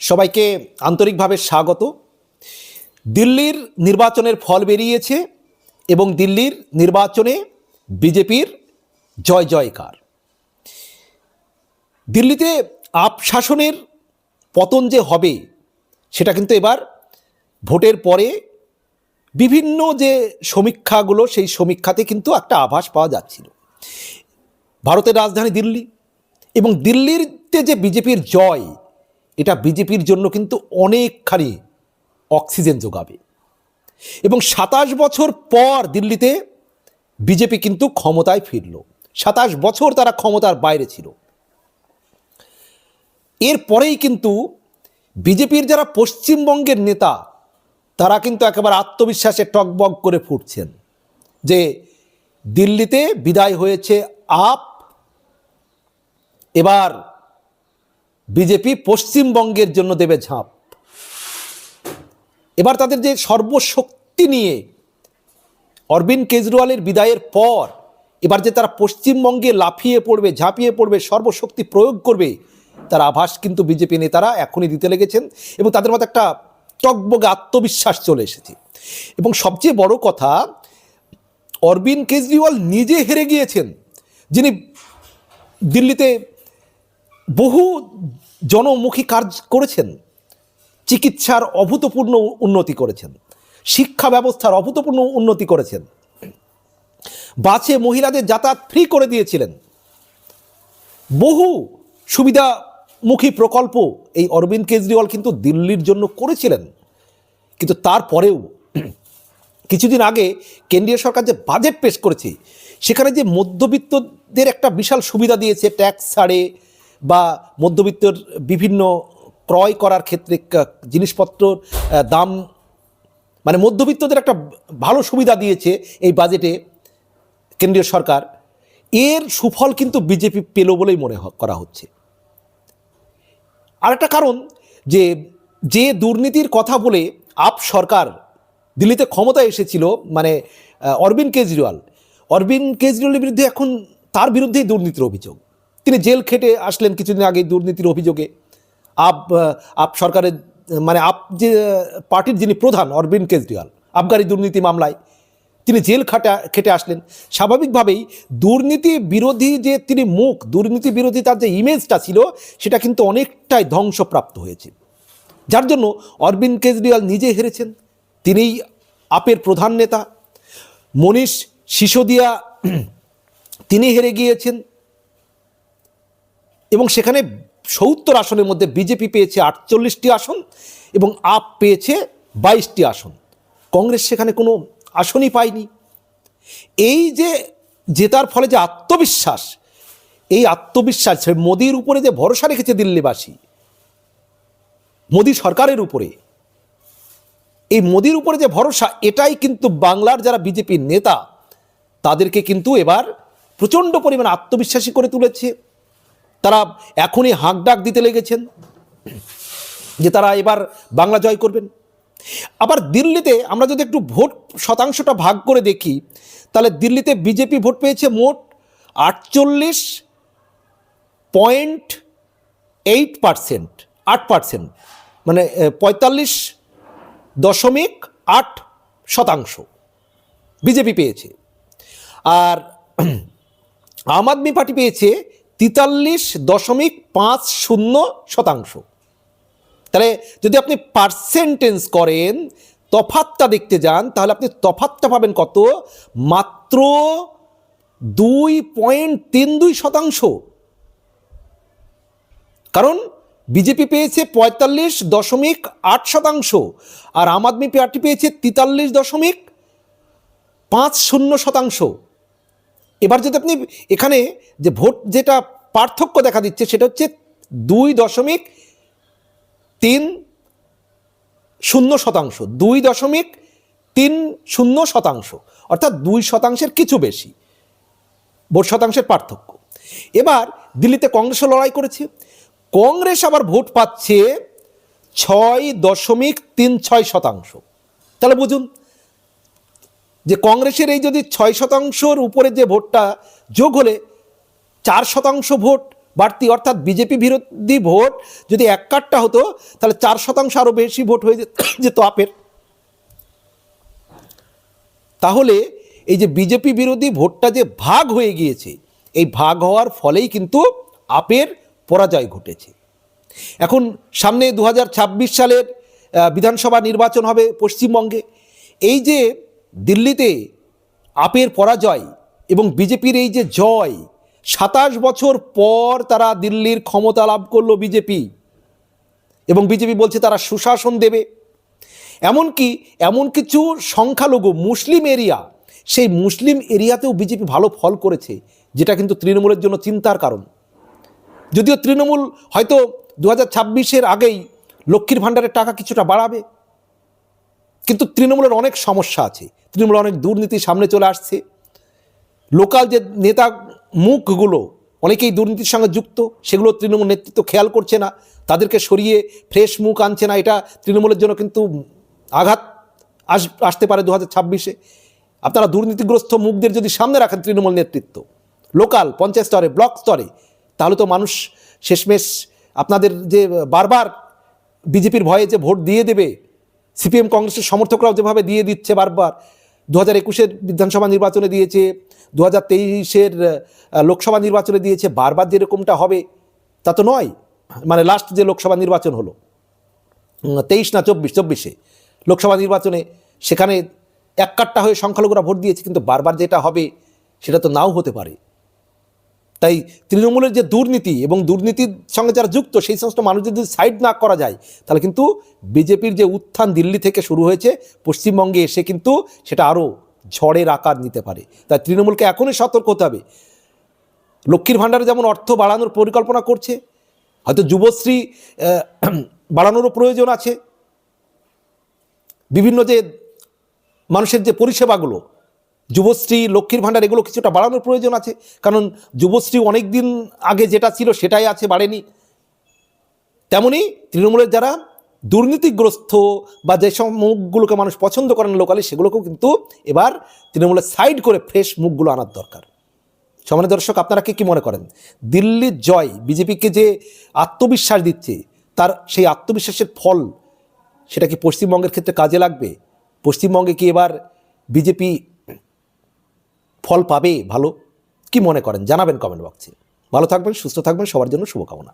সবাইকে আন্তরিকভাবে স্বাগত। দিল্লির নির্বাচনের ফল বেরিয়েছে এবং দিল্লির নির্বাচনে বিজেপির জয় জয়কার। দিল্লিতে আপ শাসনের পতন যে হবে, সেটা কিন্তু এবার ভোটের পরে বিভিন্ন যে সমীক্ষাগুলো, সেই সমীক্ষাতে কিন্তু একটা আভাস পাওয়া যাচ্ছিল। ভারতের রাজধানী দিল্লি এবং দিল্লিতে যে বিজেপির জয় এটা বিজেপির জন্য কিন্তু অনেকখানি অক্সিজেন যোগাবে। এবং সাতাশ বছর পর দিল্লিতে বিজেপি কিন্তু ক্ষমতায় ফিরল। সাতাশ বছর তারা ক্ষমতার বাইরে ছিল। এরপরেই কিন্তু বিজেপির যারা পশ্চিমবঙ্গের নেতা, তারা কিন্তু একেবারে আত্মবিশ্বাসে টকবক করে ফুটছেন যে দিল্লিতে বিদায় হয়েছে আপ, এবার বিজেপি পশ্চিমবঙ্গের জন্য দেবে ঝাঁপ। এবার তাদের যে সর্বশক্তি নিয়ে অরবিন্দ কেজরিওয়ালের বিদায়ের পর এবার যে তারা পশ্চিমবঙ্গে লাফিয়ে পড়বে, ঝাঁপিয়ে পড়বে, সর্বশক্তি প্রয়োগ করবে, তার আভাস কিন্তু বিজেপি নেতারা এখনই দিতে লেগেছেন এবং তাদের মধ্যে একটা টকবগে আত্মবিশ্বাস চলে এসেছে। এবং সবচেয়ে বড় কথা, অরবিন্দ কেজরিওয়াল নিজে হেরে গিয়েছেন। যিনি দিল্লিতে বহু জনমুখী কাজ করেছেন, চিকিৎসার অভূতপূর্ণ উন্নতি করেছেন, শিক্ষা ব্যবস্থার অভূতপূর্ণ উন্নতি করেছেন। বাসে মহিলাদের যাতায়াত ফ্রি করে দিয়েছিলেন। বহু সুবিধামুখী প্রকল্প এই অরবিন্দ কেজরিওয়াল কিন্তু দিল্লির জন্য করেছিলেন। কিন্তু তারপরেও কিছুদিন আগে কেন্দ্রীয় সরকার যে বাজেট পেশ করেছে, সেখানে যে মধ্যবিত্তদের একটা বিশাল সুবিধা দিয়েছে ট্যাক্স ছাড়ে বা মধ্যবিত্তর বিভিন্ন ক্রয় করার ক্ষেত্রে জিনিসপত্রর দাম মানে মধ্যবিত্তদের একটা ভালো সুবিধা দিয়েছে এই বাজেটে কেন্দ্রীয় সরকার। এর সুফল কিন্তু বিজেপি পেল বলেই মনে করা হচ্ছে। আরেকটা কারণ যে যে দুর্নীতির কথা বলে আপ সরকার দিল্লিতে ক্ষমতায় এসেছিল মানে অরবিন্দ কেজরিওয়াল। অরবিন্দ কেজরিওয়ালের বিরুদ্ধে এখন তার বিরুদ্ধেই দুর্নীতির অভিযোগ। তিনি জেল খেটে আসলেন কিছুদিন আগে দুর্নীতির অভিযোগে। আপ আপ সরকারের মানে আপ যে, পার্টির যিনি প্রধান অরবিন্দ কেজরিওয়াল, আবগারি দুর্নীতি মামলায় তিনি জেল খাটা, খেটে আসলেন। স্বাভাবিকভাবেই দুর্নীতি বিরোধী যে তিনি মুখ, দুর্নীতি বিরোধী তার যে ইমেজটা ছিল, সেটা কিন্তু অনেকটাই ধ্বংসপ্রাপ্ত হয়েছে। যার জন্য অরবিন্দ কেজরিওয়াল নিজে হেরেছেন। তিনিই আপের প্রধান নেতা। মনীষ সিসোদিয়া তিনি হেরে গিয়েছেন। এবং সেখানে সত্তর আসনের মধ্যে বিজেপি পেয়েছে আটচল্লিশটি আসন এবং আপ পেয়েছে বাইশটি আসন। কংগ্রেস সেখানে কোনো আসনই পায়নি। এই যে জেতার ফলে যে আত্মবিশ্বাস, এই আত্মবিশ্বাস মোদির উপরে যে ভরসা রেখেছে দিল্লিবাসী, মোদি সরকারের উপরে, এই মোদির উপরে যে ভরসা, এটাই কিন্তু বাংলার যারা বিজেপির নেতা, তাদেরকে কিন্তু এবার প্রচণ্ড পরিমাণে আত্মবিশ্বাসী করে তুলেছে। তারা এখনই হাঁক ডাক দিতে লেগেছেন যে তারা এবার বাংলা জয় করবেন। আবার দিল্লিতে আমরা যদি একটু ভোট শতাংশটা ভাগ করে দেখি, তাহলে দিল্লিতে বিজেপি ভোট পেয়েছে মোট আটচল্লিশ পয়েন্ট এইট পার্সেন্ট, আট পার্সেন্ট মানে পঁয়তাল্লিশ দশমিক আট শতাংশ বিজেপি পেয়েছে। আর আম আদমি পার্টি পেয়েছে তেতাল্লিশ দশমিক পাঁচ শূন্য শতাংশ। তাহলে যদি আপনি পার্সেন্টেজ করেন তফাতটা দেখতে যান, তাহলে আপনি তফাতটা পাবেন কত? মাত্র দুই পয়েন্ট তিন দুই শতাংশ। কারণ বিজেপি পেয়েছে পঁয়তাল্লিশ দশমিক আট শতাংশ, আর আম আদমি পার্টি পেয়েছে তেতাল্লিশ দশমিক পাঁচ শূন্য শতাংশ। এবার যদি আপনি এখানে যে ভোট যেটা পার্থক্য দেখা দিচ্ছে সেটা হচ্ছে দুই দশমিক তিন শূন্য শতাংশ, দুই দশমিক তিন শূন্য শতাংশ, অর্থাৎ দুই শতাংশের কিছু বেশি, ভোট শতাংশের পার্থক্য। এবার দিল্লিতে কংগ্রেসও লড়াই করেছে, কংগ্রেস আবার ভোট পাচ্ছে ছয় দশমিক তিন ছয় শতাংশ। তাহলে বুঝুন যে কংগ্রেসের এই যদি ছয় শতাংশর উপরে যে ভোটটা যোগ হলে, চার শতাংশ ভোট বাড়তি, অর্থাৎ বিজেপি বিরোধী ভোট যদি এক কাটটা হতো, তাহলে চার শতাংশ আরও বেশি ভোট হয়ে যেত- আপের তাহলে এই যে বিজেপি বিরোধী ভোটটা যে ভাগ হয়ে গিয়েছে, এই ভাগ হওয়ার ফলেই কিন্তু আপের পরাজয় ঘটেছে। এখন সামনে দু হাজার ছাব্বিশ সালের বিধানসভা নির্বাচন হবে পশ্চিমবঙ্গে। এই যে দিল্লিতে আপের পরাজয় এবং বিজেপির এই যে জয়, সাতাশ বছর পর তারা দিল্লির ক্ষমতা লাভ করল বিজেপি এবং বিজেপি বলছে তারা সুশাসন দেবে। এমনকি এমন কিছু সংখ্যালঘু মুসলিম এরিয়া, সেই মুসলিম এরিয়াতেও বিজেপি ভালো ফল করেছে, যেটা কিন্তু তৃণমূলের জন্য চিন্তার কারণ। যদিও তৃণমূল হয়তো দু হাজার আগেই লক্ষ্মীর ভাণ্ডারের টাকা কিছুটা বাড়াবে কিন্তু তৃণমূলের অনেক সমস্যা আছে। তৃণমূলের অনেক দুর্নীতি সামনে চলে আসছে। লোকাল যে নেতা মুখগুলো, অনেকেই দুর্নীতির সঙ্গে যুক্ত, সেগুলো তৃণমূল নেতৃত্ব খেয়াল করছে না। তাদেরকে সরিয়ে ফ্রেশ মুখ আনছে না। এটা তৃণমূলের জন্য কিন্তু আঘাত আস, আসতে পারে দু হাজার ছাব্বিশে। আপনারা দুর্নীতিগ্রস্ত মুখদের যদি সামনে রাখেন তৃণমূল নেতৃত্ব, লোকাল, পঞ্চায়েত স্তরে, ব্লক স্তরে, তাহলে তো মানুষ শেষমেশ আপনাদের যে বারবার বিজেপির ভয়ে যে ভোট দিয়ে দেবে সিপিএম কংগ্রেসের সমর্থকরাও যেভাবে দিয়ে দিচ্ছে বারবার দু হাজার একুশের বিধানসভা নির্বাচনে দিয়েছে দু হাজার তেইশের লোকসভা নির্বাচনে দিয়েছে, বারবার যেরকমটা হবে, তা তো নয়। মানে লাস্ট যে লোকসভা নির্বাচন হলো তেইশ না চব্বিশ, চব্বিশে লোকসভা নির্বাচনে, সেখানে এক কাট্টা হয়ে সংখ্যালঘুরা ভোট দিয়েছে, কিন্তু বারবার যেটা হবে, সেটা তো নাও হতে পারে। তাই তৃণমূলের যে দুর্নীতি এবং দুর্নীতির সঙ্গে যারা যুক্ত, সেই সমস্ত মানুষদের যদি সাইড না করা যায়, তাহলে কিন্তু বিজেপির যে উত্থান দিল্লি থেকে শুরু হয়েছে, পশ্চিমবঙ্গে এসে কিন্তু সেটা আরও ঝড়ের আকার নিতে পারে। তাই তৃণমূলকে এখনই সতর্ক হতে হবে। লক্ষ্মীর ভাণ্ডারে যেমন অর্থ বাড়ানোর পরিকল্পনা করছে, হয়তো যুবশ্রী বাড়ানোরও প্রয়োজন আছে। বিভিন্ন যে মানুষের যে পরিষেবাগুলো যুবশ্রী, লক্ষ্মীর ভাণ্ডার, এগুলো কিছুটা বাড়ানোর প্রয়োজন আছে। কারণ যুবশ্রী অনেক দিন আগে যেটা ছিল সেটাই আছে, বাড়েনি। তেমনই তৃণমূলের যারা দুর্নীতিগ্রস্ত বা যেসব মুখগুলোকে মানুষ পছন্দ করেন লোকালি, সেগুলোকেও কিন্তু এবার তৃণমূলের সাইড করে ফ্রেশ মুখগুলো আনার দরকার। সমানের দর্শক, আপনারা কি কি মনে করেন? দিল্লির জয় বিজেপিকে যে আত্মবিশ্বাস দিচ্ছে, তার সেই আত্মবিশ্বাসের ফল সেটা কি পশ্চিমবঙ্গের ক্ষেত্রে কাজে লাগবে? পশ্চিমবঙ্গে কি এবার বিজেপি ফল পাবে ভালো? কি মনে করেন? জানাবেন কমেন্ট বক্সে ভালো থাকবেন, সুস্থ থাকবেন, সবার জন্য শুভকামনা।